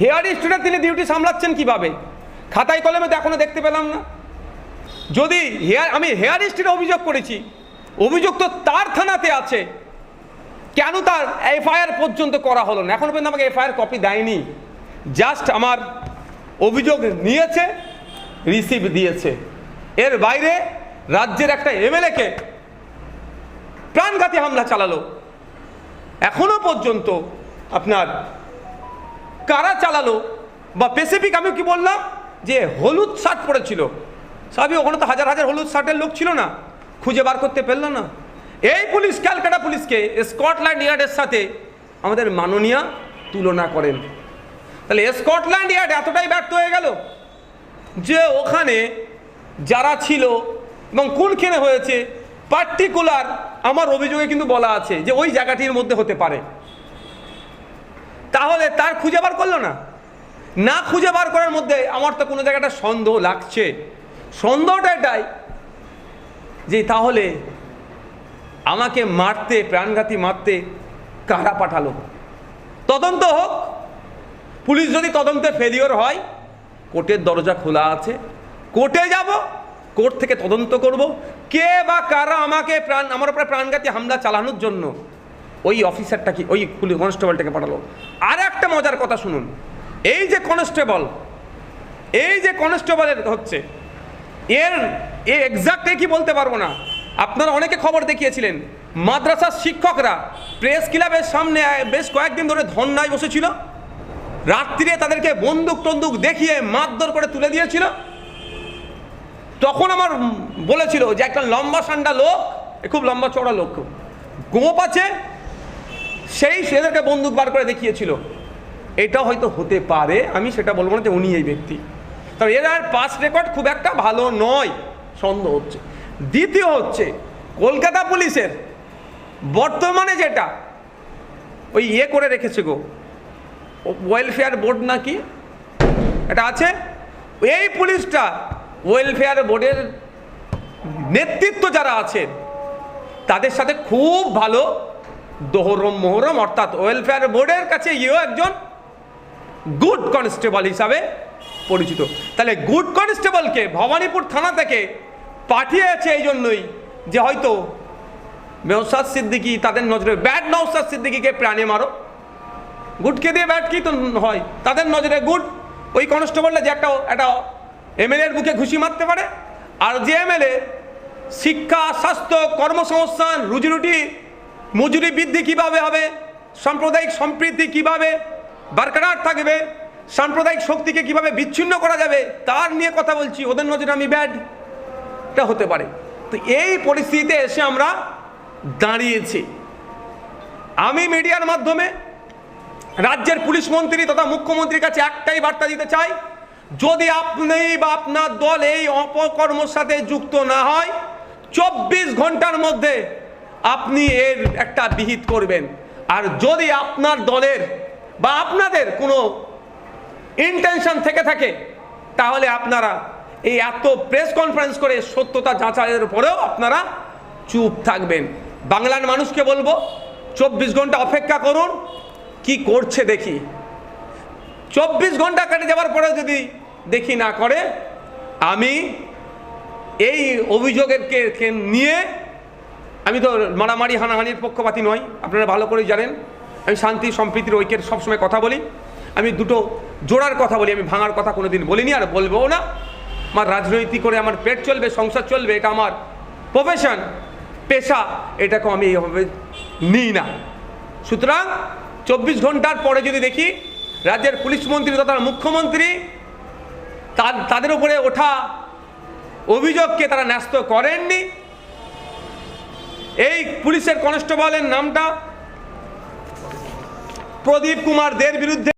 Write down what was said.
Hair স্ট্রিটে তিনি duty সামলাচ্ছেন কীভাবে? খাতায় কলমে তো এখনও দেখতে পেলাম না। যদি হেয়ার, আমি হেয়ার স্ট্রিটে অভিযোগ করেছি, অভিযোগ তো তার থানাতে আছে। কেন তার এফআইআর পর্যন্ত করা হলো না? এখনও পর্যন্ত আমাকে এফআইআর কপি দেয়নি। জাস্ট আমার অভিযোগ নিয়েছে, রিসিভ দিয়েছে। এর বাইরে রাজ্যের একটা এমএলএকে প্রাণঘাতী হামলা চালালো। এখনও পর্যন্ত আপনার কারা চালালো? বা স্পেসিফিক আমি কি বললাম? যে হলুদ শার্ট পরেছিল। সবই ওখানে তো হাজার হাজার হলুদ শার্টের লোক ছিল না। খুঁজে বার করতে পারল না। এই পুলিশ, ক্যালকাটা পুলিশকে স্কটল্যান্ড ইয়ার্ডের সাথে আমাদের মাননীয়া তুলনা করেন। তাহলে স্কটল্যান্ড ইয়ার্ড এতটাই ব্যর্থ হয়ে গেল যে ওখানে যারা ছিল এবং কোন কোনখানে হয়েছে পার্টিকুলার আমার অভিযোগে কিন্তু বলা আছে যে ওই জায়গাটির মধ্যে হতে পারে। তাহলে তার খুঁজে বার করল না। না খুঁজে বার করার মধ্যে আমার তো কোনো জায়গাটা সন্দেহ লাগছে। সন্দেহটা এটাই যে তাহলে আমাকে মারতে, প্রাণঘাতী মারতে কারা পাঠালো? তদন্ত হোক। পুলিশ যদি তদন্তে ফেলিওর হয়, কোর্টের দরজা খোলা আছে। কোর্টে যাব, কোর্ট থেকে তদন্ত করব। কে বা কারা আমাকে প্রাণ, আমার উপরে প্রাণঘাতী হামলা চালানোর জন্য ওই অফিসারটা কি, ওই পুলিশ কনস্টেবলটাকে পাঠালো। আর একটা মজার কথা শুনুন। এই যে কনস্টেবল, এই যে কনস্টেবলের হচ্ছে, এর, এ এক্সাক্ট কি বলতে পারব না। আপনারা অনেকে খবর দেখিয়েছিলেন, মাদ্রাসার শিক্ষকরা প্রেস ক্লাবের সামনে বেশ কয়েকদিন ধরে ধর্নায় বসেছিল। রাত্রিরে তাদেরকে বন্দুক টন্দুক দেখিয়ে মারধর করে তুলে দিয়েছিল। তখন আমার বলেছিল যে, একটা লম্বা সান্ডা লোক খুব লম্বা চড়া লোক, গোপ আছে সেই সেদেরকে বন্দুক বার করে দেখিয়েছিল। এটা হয়তো হতে পারে, আমি সেটা বলব না যে উনি এই ব্যক্তি। তবে এর আর পাস রেকর্ড খুব একটা ভালো নয়, সন্দেহ হচ্ছে। দ্বিতীয় হচ্ছে, কলকাতা পুলিশের বর্তমানে যেটা, ওই ইয়ে করে রেখেছে গো ওয়েলফেয়ার বোর্ড নাকি? এটা আছে? এই পুলিশটা ওয়েলফেয়ার বোর্ডের নেতৃত্ব যারা আছেন, তাদের সাথে খুব ভালো দোহরম মোহরম, অর্থাৎ ওয়েলফেয়ার বোর্ডের কাছে ইয়েও একজন গুড কনস্টেবল হিসাবে পরিচিত। তাহলে গুড কনস্টেবলকে ভবানীপুর থানা থেকে পাঠিয়েছে এই জন্যই যে হয়তো নৌসাদ সিদ্দিকি তাদের নজরে ব্যাড নৌসাদ সিদ্দিকিকে প্রাণে মারো। গুডকে দিয়ে ব্যাট কি তো হয়? তাদের নজরে গুড ওই কনস্টেবলটা যে একটা একটা এমএলএ এর বুকে ঘুষি মারতে পারে। আর যে এমএলএ শিক্ষা, স্বাস্থ্য, কর্মসংস্থান, রুজিরুটি মজুরি বৃদ্ধি কীভাবে হবে? সাম্প্রদায়িক সম্প্রীতি কীভাবে বারকরার থাকবে? সাম্প্রদায়িক শক্তিকে কীভাবে বিচ্ছিন্ন করা যাবে? তার নিয়ে কথা বলছি। ওদের নজরে আমি ব্যাড এটা হতে পারে। তো এই পরিস্থিতিতে এসে আমরা দাঁড়িয়েছি। আমি মিডিয়ার মাধ্যমে রাজ্যের পুলিশ মন্ত্রী তথা মুখ্যমন্ত্রীর কাছে একটাই বার্তা দিতে চাই। যদি আপনি বা আপনার দল এই অপকর্মর সাথে যুক্ত না হয়, চব্বিশ ঘণ্টার মধ্যে আপনি এর একটা বিহিত করবেন। আর যদি আপনার দলের বা আপনাদের কোনো ইন্টেনশন থেকে থাকে, তাহলে আপনারা এই এত প্রেস কনফারেন্স করে সত্যতা যাচাইয়ের পরেও আপনারা চুপ থাকবেন। বাংলার মানুষকে বলব, চব্বিশ ঘণ্টা অপেক্ষা করুন, কি করছে দেখি। চব্বিশ ঘণ্টা কেটে যাওয়ার পরে যদি দেখি না করে, আমি এই অভিযোগের নিয়ে আমি তো মারামারি, হানাহানির পক্ষপাতি নই। আপনারা ভালো করে জানেন। আমি শান্তি, সম্প্রীতির ঐক্যের সবসময় কথা বলি। আমি দুটো জোড়ার কথা বলি। আমি ভাঙার কথা কোনো দিন বলিনি আর বলবও না। আমার রাজনৈতিক করে আমার পেট চলবে, সংসার চলবে, এটা আমার প্রফেশন পেশা এটাকে আমি এইভাবে নিই না। সুতরাং চব্বিশ ঘণ্টার পরে যদি দেখি রাজ্যের পুলিশ মন্ত্রী তথা মুখ্যমন্ত্রী তাদের উপরে ওঠা অভিযোগকে তারা ন্যস্ত করেননি। এই পুলিশের কনস্টেবলের নামটা প্রদীপ কুমার দের বিরুদ্ধে